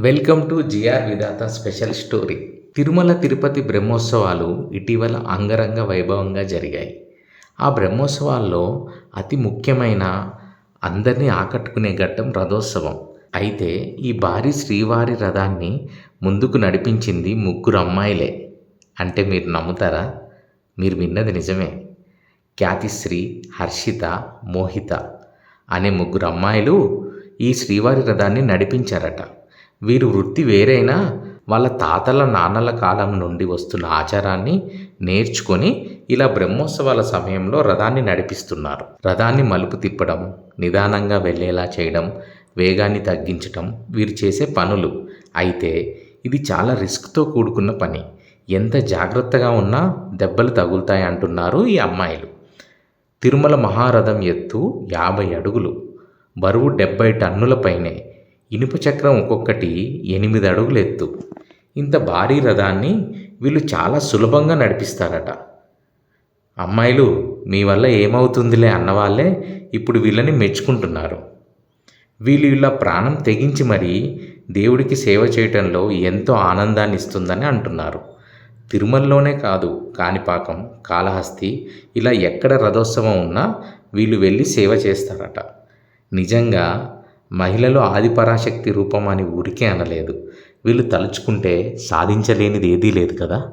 Welcome to GR Vidhata special story. Tirumala Tirupati బ్రహ్మోత్సవాలు ఇటీవల అంగరంగ వైభవంగా జరిగాయి. ఆ బ్రహ్మోత్సవాల్లో అతి ముఖ్యమైన అందరినీ ఆకట్టుకునే ఘట్టం రథోత్సవం. అయితే ఈ భారీ శ్రీవారి రథాన్ని ముందుకు నడిపించింది ముగ్గురు అమ్మాయిలే. అంటే మీరు నమ్ముతారా? మీరు విన్నది నిజమే. ఖ్యాతిశ్రీ హర్షిత మోహిత అనే ముగ్గురు అమ్మాయిలు ఈ శ్రీవారి రథాన్ని నడిపించారట. వీరు వృత్తి వేరైనా వాళ్ళ తాతల నాన్నల కాలం నుండి వస్తున్న ఆచారాన్ని నేర్చుకొని ఇలా బ్రహ్మోత్సవాల సమయంలో రథాన్ని నడిపిస్తున్నారు. రథాన్ని మలుపు తిప్పడం నిదానంగా వెళ్ళేలా చేయడం వేగాన్ని తగ్గించటం వీరు చేసే పనులు. అయితే ఇది చాలా రిస్క్తో కూడుకున్న పని. ఎంత జాగ్రత్తగా ఉన్నా దెబ్బలు తగులుతాయి అంటున్నారు ఈ అమ్మాయిలు. తిరుమల మహారథం ఎత్తు యాభై అడుగులు. బరువు డెబ్బై టన్నుల పైనే. ఇనుప చక్రం ఒక్కొక్కటి ఎనిమిది అడుగులు ఎత్తు. ఇంత భారీ రథాన్ని వీళ్ళు చాలా సులభంగా నడిపిస్తారట. అమ్మాయిలు మీ వల్ల ఏమవుతుందిలే అన్నవాళ్ళే ఇప్పుడు వీళ్ళని మెచ్చుకుంటున్నారు. వీళ్ళు ఇలా ప్రాణం తెగించి మరీ దేవుడికి సేవ చేయటంలో ఎంతో ఆనందాన్ని ఇస్తుందని అంటున్నారు. తిరుమలలోనే కాదు కాణిపాకం కాళహస్తి ఇలా ఎక్కడ రథోత్సవం ఉన్నా వీళ్ళు వెళ్ళి సేవ చేస్తారట. నిజంగా మహిళలు ఆదిపరాశక్తి రూపం అని ఊరికే అనలేదు. వీళ్ళు తలుచుకుంటే సాధించలేనిది ఏదీ లేదు కదా?